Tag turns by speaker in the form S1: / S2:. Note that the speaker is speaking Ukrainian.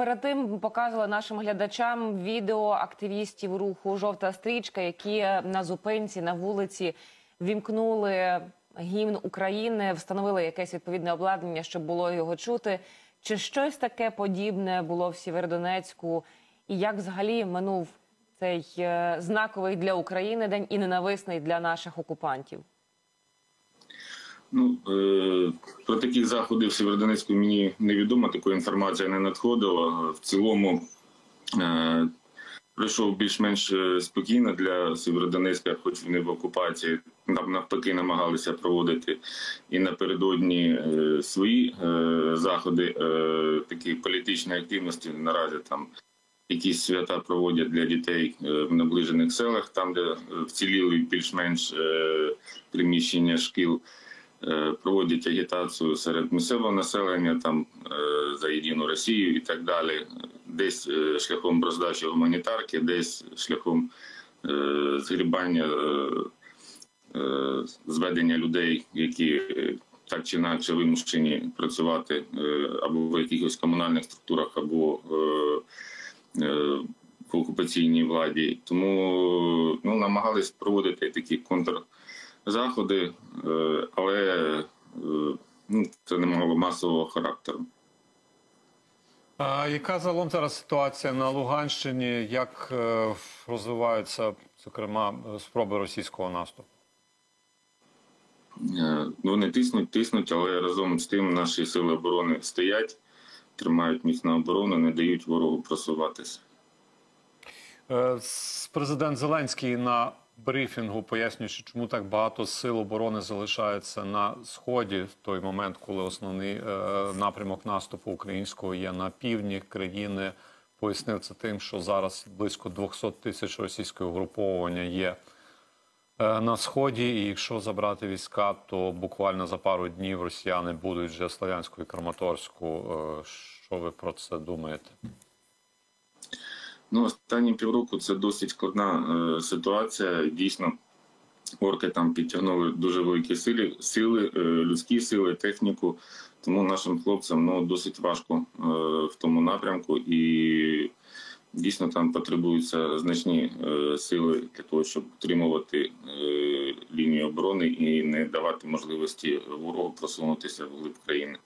S1: перед тим показували нашим глядачам відео активістів руху Жовта стрічка, які на зупинці на вулиці вімкнули гімн України, встановили якесь відповідне обладнання, щоб було його чути. Чи щось таке подібне було в Сєвєродонецьку? І як взагалі минув цей е, знаковий для України день і ненависний для наших окупантів?
S2: Ну е, про такі заходи в Сєвєродонецьку мені невідомо, такої інформації не надходила. В цілому е, пройшов більш-менш е, спокійно для Сєвєродонецька, хоч вони в окупації нам навпаки намагалися проводити і напередодні е, свої заходи такі політичної активності. Наразі там якісь свята проводять для дітей в наближених селах, там де вціліли більш-менш приміщення шкіл. Е, проводять агітацію серед місцевого населення там е, за єдину Росію і так далі. Десь е, шляхом роздачі гуманітарки, десь шляхом згрібання зведення людей, які так чи інакше вимушені працювати або в якихось комунальних структурах, або в окупаційній владі. Тому ну, намагались проводити такі контр заходи, е, але е, ну, це не мало масового характеру.
S3: А яка загалом зараз ситуація на Луганщині? Як е, розвиваються, зокрема, спроби російського наступу?
S2: Е, Вони тиснуть, тиснуть, але разом з тим наші сили оборони стоять, тримають міцну оборону, не дають ворогу просуватися.
S3: Президент Зеленський на брифінгу пояснюючи, чому так багато сил оборони залишається на сході в той момент, коли основний е, напрямок наступу українського є на півдні країни. Пояснив це тим, що зараз близько 200 тисяч російського угруповування є е, на сході, і якщо забрати війська, то буквально за пару днів росіяни будуть вже Слов'янську і Краматорську. Е, Що ви про це думаєте?
S2: Ну, останні півроку це досить складна е, ситуація. Дійсно, орки там підтягнули дуже великі сили, сили, е, людські сили, техніку. Тому нашим хлопцям ну, досить важко е, в тому напрямку, і дійсно там потребуються значні е, сили для того, щоб утримувати е, лінію оборони і не давати можливості ворогу просунутися вглиб країни.